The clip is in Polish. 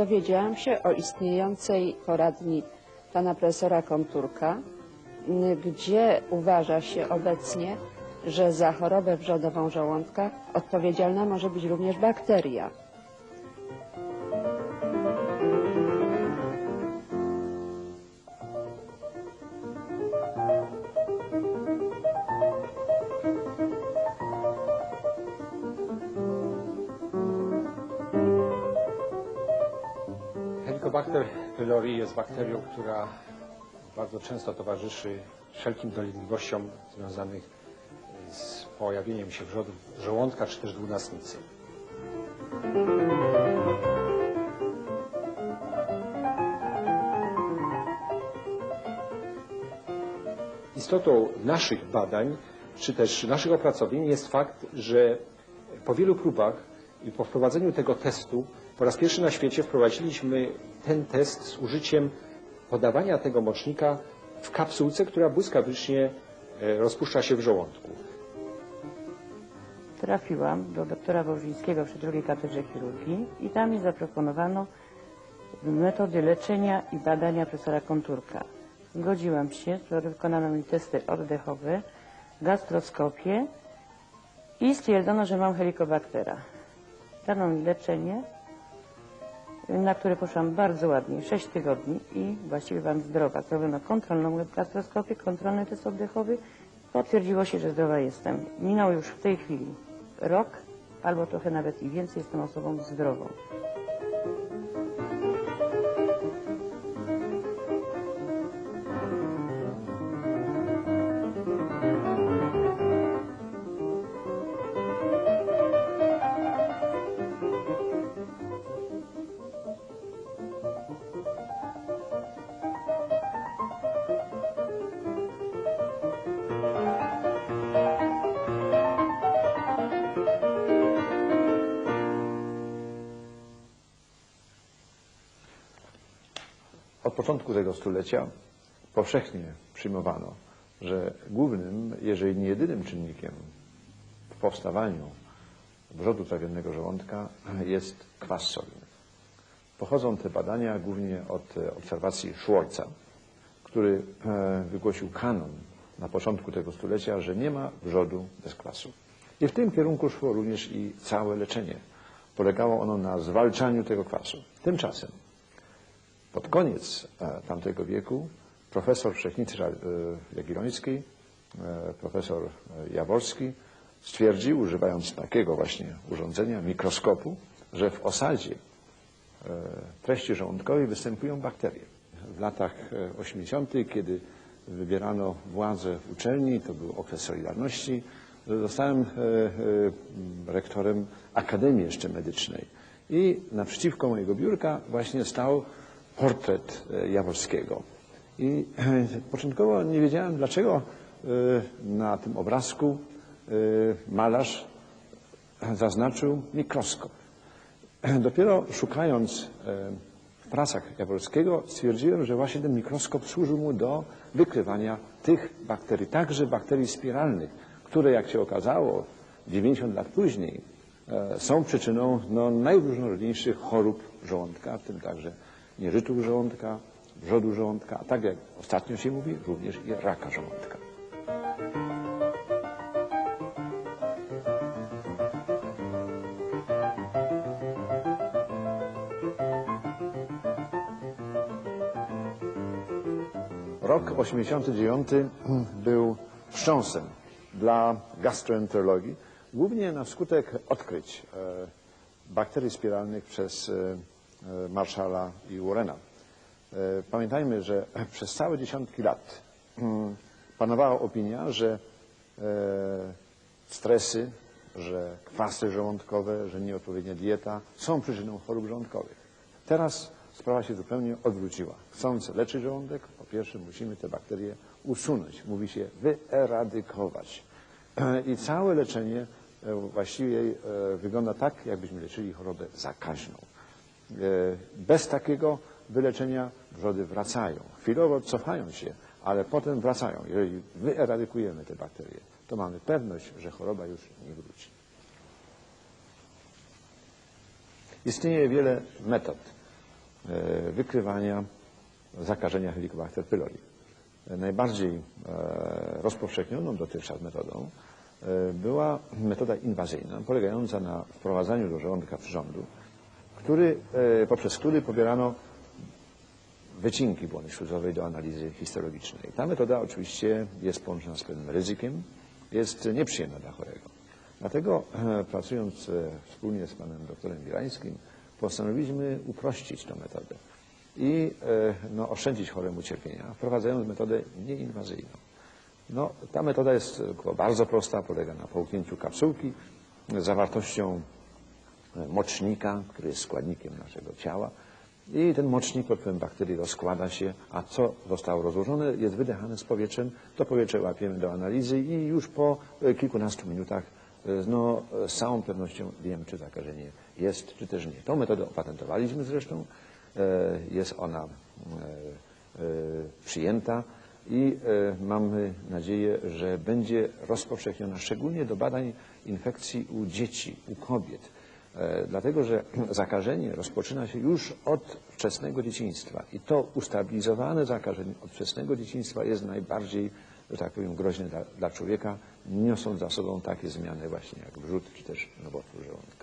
dowiedziałam się o istniejącej poradni pana profesora Konturka, gdzie uważa się obecnie, że za chorobę wrzodową żołądka odpowiedzialna może być również bakteria. Helicobacter pylori jest bakterią, która bardzo często towarzyszy wszelkim dolegliwościom związanych z pojawieniem się wrzodów żołądka czy też dwunastnicy. Istotą naszych badań, czy też naszych opracowień jest fakt, że po wielu próbach i po wprowadzeniu tego testu po raz pierwszy na świecie wprowadziliśmy ten test z użyciem podawania tego mocznika w kapsułce, która błyskawicznie e, rozpuszcza się w żołądku. Trafiłam do doktora Wołżyńskiego przy drugiej katedrze chirurgii i tam mi zaproponowano metody leczenia i badania profesora Konturka. Zgodziłam się, wykonano mi testy oddechowe, gastroskopię i stwierdzono, że mam helikobaktera. Dano mi leczenie, na które poszłam bardzo ładnie, 6 tygodni i właściwie byłam zdrowa. Zrobiono kontrolną gastroskopię, kontrolny test oddechowy. Potwierdziło się, że zdrowa jestem. Minął już w tej chwili rok, albo trochę nawet i więcej, jestem osobą zdrową. Od początku tego stulecia powszechnie przyjmowano, że głównym, jeżeli nie jedynym czynnikiem w powstawaniu wrzodu trawiennego żołądka jest kwas solny. Pochodzą te badania głównie od e, obserwacji Schwarza, który e, wygłosił kanon na początku tego stulecia, że nie ma wrzodu bez kwasu. I w tym kierunku szło również i całe leczenie. Polegało ono na zwalczaniu tego kwasu. Tymczasem pod koniec e, tamtego wieku profesor Wszechnicy Jagiellońskiej, e, profesor e, Jaworski stwierdził, używając takiego właśnie urządzenia, mikroskopu, że w osadzie treści żołądkowej występują bakterie. W latach e, 80., kiedy wybierano władzę w uczelni, to był okres Solidarności, zostałem rektorem Akademii jeszcze Medycznej. I naprzeciwko mojego biurka właśnie stał portret e, Jaworskiego. I e, początkowo nie wiedziałem, dlaczego e, na tym obrazku malarz zaznaczył mikroskop. Dopiero szukając w pracach Jaworskiego stwierdziłem, że właśnie ten mikroskop służył mu do wykrywania tych bakterii, także bakterii spiralnych, które jak się okazało 90 lat później są przyczyną no, najróżnorodniejszych chorób żołądka, w tym także nieżytów żołądka, wrzodu żołądka, a tak jak ostatnio się mówi, również i raka żołądka. Rok 89 był wstrząsem dla gastroenterologii, głównie na skutek odkryć e, bakterii spiralnych przez e, Marszala i Warrena. E, Pamiętajmy, że przez całe dziesiątki lat mm, panowała opinia, że e, stresy, że kwasy żołądkowe, że nieodpowiednia dieta są przyczyną chorób żołądkowych. Teraz sprawa się zupełnie odwróciła. Chcąc leczyć żołądek, po pierwsze musimy te bakterie usunąć. Mówi się wyeradykować. I całe leczenie e, właściwie e, wygląda tak, jakbyśmy leczyli chorobę zakaźną. E, Bez takiego wyleczenia wrzody wracają. Chwilowo cofają się, ale potem wracają. Jeżeli wyeradykujemy te bakterie, to mamy pewność, że choroba już nie wróci. Istnieje wiele metod e, wykrywania zakażenia Helicobacter pylori. E, Najbardziej rozpowszechnioną dotychczas metodą była metoda inwazyjna, polegająca na wprowadzaniu do żołądka przyrządu, który, e, poprzez który pobierano wycinki błony śluzowej do analizy histologicznej. Ta metoda oczywiście jest połączona z pewnym ryzykiem, jest nieprzyjemna dla chorego. Dlatego e, pracując e, wspólnie z panem doktorem Bielańskim postanowiliśmy uprościć tę metodę i no, oszczędzić choremu cierpienia, wprowadzając metodę nieinwazyjną. No, ta metoda jest bardzo prosta, polega na połknięciu kapsułki z zawartością mocznika, który jest składnikiem naszego ciała. I ten mocznik pod wpływem bakterii rozkłada się, a co zostało rozłożone jest wydechane z powietrzem. To powietrze łapiemy do analizy i już po e, kilkunastu minutach e, no, e, z całą pewnością wiemy, czy zakażenie jest, czy też nie. Tą metodę opatentowaliśmy zresztą. E, Jest ona e, e, przyjęta i e, mamy nadzieję, że będzie rozpowszechniona szczególnie do badań infekcji u dzieci, u kobiet. E, Dlatego, że zakażenie rozpoczyna się już od wczesnego dzieciństwa i to ustabilizowane zakażenie od wczesnego dzieciństwa jest najbardziej, że tak powiem, groźne dla, dla człowieka, niosąc za sobą takie zmiany właśnie jak wrzód czy też nowotwór żołądka.